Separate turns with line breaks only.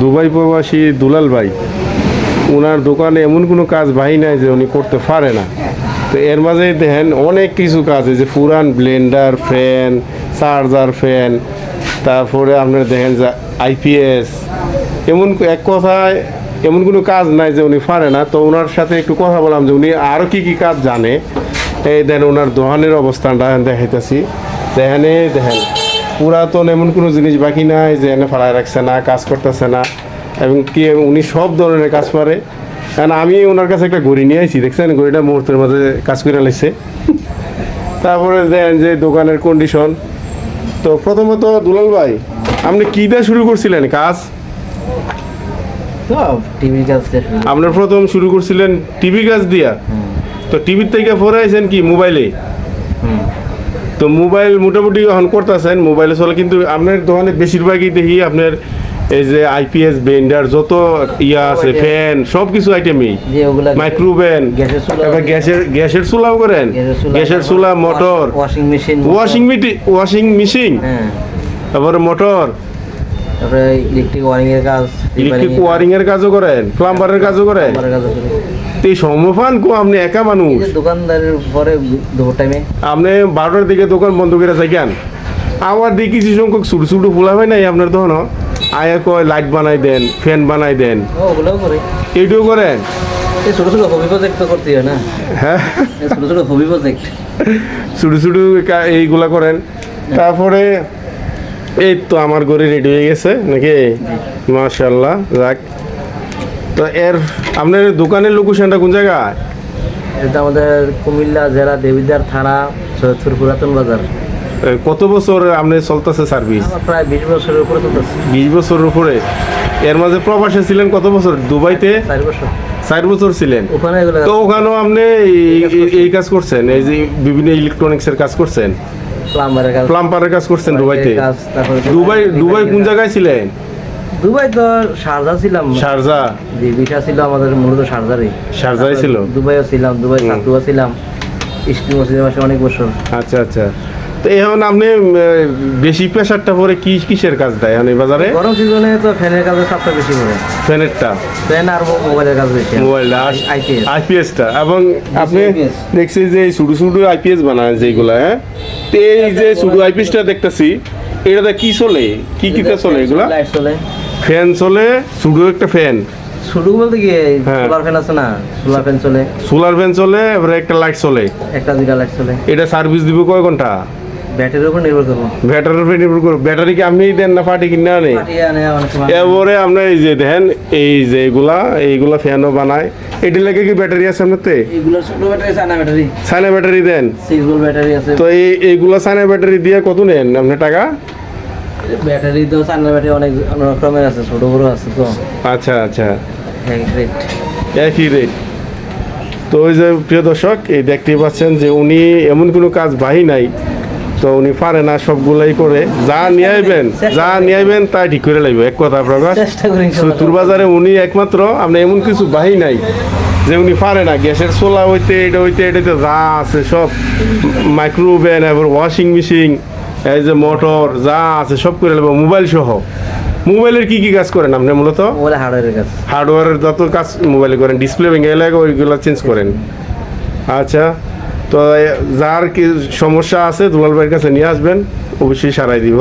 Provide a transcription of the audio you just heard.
Dubai প্রবাসী দুলাল ভাই ওনার দোকানে এমন কোনো কাজ ভাই নাই যে উনি করতে পারে না। তো এর মাঝে দেখেন অনেক কিছু কাজ যে পুরান ব্লেন্ডার ফ্যান, চার্জার ফ্যান, তারপরে আপনার দেখেন যে আইপিএস এমন এক কথায় এমন কোনো কাজ নাই যে উনি পারে না। তো ওনার সাথে একটু কথা বললাম যে উনি আরও কী কী কাজ জানে। এই দেন ওনার দোকানের অবস্থানটা দেখাইতেছি। দেখেন দেখেন। পুরাতন এমন কোনো জিনিস বাকি নাই যে এনে ফাড়ায় রাখছে না কাজ করতেছে না। এবং কি উনি সব ধরনের কাজ পারে কারণ আমি ওনার কাছে একটা ঘড়ি নিয়ে আইছি দেখছেন? ঘড়িটা মুহূর্তের মাঝে কাজ করে লাইছে তারপরে দেন যে দোকানের কন্ডিশন তো প্রথমত দুলাল ভাই আপনি কী দিয়ে শুরু করছিলেন কাজ?
টিভির কাজ
আপনার প্রথম শুরু করছিলেন টিভি কাজ দিয়া? তো টিভির থেকে পরে আইছেন কি মোবাইলে। তো মোবাইল মোটামুটি এখন করতেছেন মোবাইলে চলে কিন্তু আপনার দোকানে বেশিরভাগই দেখি আপনার এই যে আইপিএস বেন্ডার যত ইয়া আছে ফ্যান সব কিছু আইটেমই মাইক্রোওভেন
গ্যাসের
গ্যাসের চুলাও করেন। গ্যাসের চুলা motor.
Washing machine
washing washing machine
হ্যাঁ।
তারপরে মোটর।
তারপরে ইলেকট্রিক ওয়ারিং এর কাজ।
ইলেকট্রিক ওয়ারিং এর কাজও করেন। প্লাম্বারের কাজও করেন। তো এই সমফান কো আপনি একা মানুষ।
দোকানদারের পরে দুপুর টাইমে
আপনি বারোটার দিকে দোকান বন্ধ করে থাকেন। আবার দেখি কিছু সংখ্যক ছোটো ছোটো ফুলা হয় নাই আপনার তখন? আয়া কয় লাইট বানাই দেন ফ্যান বানাই দেন।
ও ওগুলোও করি।
এইটাও করেন?
এই ছোট ছোট হবি প্রজেক্ট তো করতে হয় না।
হ্যাঁ।
এই ছোট ছোট হবি প্রজেক্ট
ছোটো ছোটো এইগুলা করেন। তারপরে এই তো আমার ঘরে রেডি হয়ে গেছে নাকি? মাশাল্লাহ যাক। তো এর আপনার দোকানের লোকেশনটা কোন জায়গায়?
এটা আমাদের কুমিল্লা জেলা দেবিদ্বার থানা সৈয়দপুর পুরাতন বাজার।
কত বছর আপনি চলতেছে সার্ভিস
প্রায় বিশ বছরের উপরে চলতেছে।
বিশ বছরের উপরে। এর মাঝে প্রবাসে ছিলেন কত বছর? দুবাইতে?
চার বছর।
চার বছর ছিলেন।
ওখানে
তো ওখানেও আপনি এই- কাজ করছেন। এই যে বিভিন্ন ইলেকট্রনিক্স এর কাজ করছেন।
প্লাম্বারের কাজ
প্লাম্বারের কাজ করছেন দুবাইতে। দুবাই দুবাই কোন জায়গায় ছিলেন?
দুবাই তো শারজা ছিলাম।
শারজা
যে বিটা ছিল আমাদের মূলত শারজারই
শারজাই ছিল?
দুবাইও ছিলাম দুবাই
হুম।
ছিলাম স্টিম ছিলাম অনেক বছর।
আচ্ছা আচ্ছা। তো এখন আপনি বেশি প্রেশারটা পরে কি কিসের কাজ দেয় এখন এই বাজারে?
গরম সিজনে তো ফ্যানের কাজে সবচেয়ে বেশি করে
ফ্যানেরটা?
ফ্যান আর মোবাইলের কাজ বেশি।
মোবাইল
IPS
আইপিএসটা। এবং আপনি দেখছি যে এই শুধু শুধু আইপিএস বানায় যেগুলা হ্যাঁ? তো এই যে শুধু আইপিএসটা দেখতেছি এটাতে কি চলে? কি কিটা চলে এগুলা?
লাইট চলে।
ফ্যান চলে শুধু একটা ফ্যান।
বলতে কি। সোলার ফ্যান আছে না? সোলার ফ্যান চলে।
সোলার ফ্যান চলে এবারে একটা লাইট চলে।
একটা দুইটা লাইট চলে।
এটা সার্ভিস দিব কয় ঘণ্টা?
ব্যাটারির উপর নির্ভর করব।
ব্যাটারির উপর নির্ভর করে ব্যাটারি কি আপনি দেন না পার্টি কিনে আনে? এবারে আপনার এই যে দেখেন এই যে এগুলা এইগুলা ফ্যানও বানায়। এটি লাগে কি ব্যাটারি আছে আপনারতে?
এগুলো ছোট ব্যাটারি
দেন।
সিক্স ভোল্ট ব্যাটারি আছে।
তো এই এইগুলা সাইনা ব্যাটারি দিয়ে কত নেন? আপনি টাকা?
ব্যাটারি তো চান্না ব্যাটারি অনেক অনেক রকমের আছে ছোট বড় আছে তো।
আচ্ছা আচ্ছা। একই রেট তো ওই যে প্রিয় দর্শক এই দেখতেই পাচ্ছেন যে উনি এমন কোনো কাজ বাহি নাই তো উনি পারে না সবগুলাই করে। যা নিয়ে আইবেন যা নিয়ে আইবেন তাই ঠিক করে লাগবে এক কথা প্রকাশ চতুর বাজারে উনি একমাত্র আপনি এমন কিছু বাহি নাই যে উনি পারে না। গ্যাসের চোলা হইতে এটা হইতে এটাতে যা আছে সব মাইক্রোওভেন এবার ওয়াশিং মেশিন এই যে মোটর যা আছে সব করে নেব মোবাইল সহ। মোবাইলের কি কি কাজ করেন আপনি মূলত?
হার্ডওয়ারের হার্ডওয়্যারের কাজ।
হার্ডওয়্যারের যত কাজ মোবাইলে করেন ডিসপ্লে ভেঙে গেলে ওইগুলো চেঞ্জ করেন। আচ্ছা তো যার কি সমস্যা আছে দুলাল ভাইয়ের কাছে নিয়ে আসবেন অবশ্যই সারাই দিব।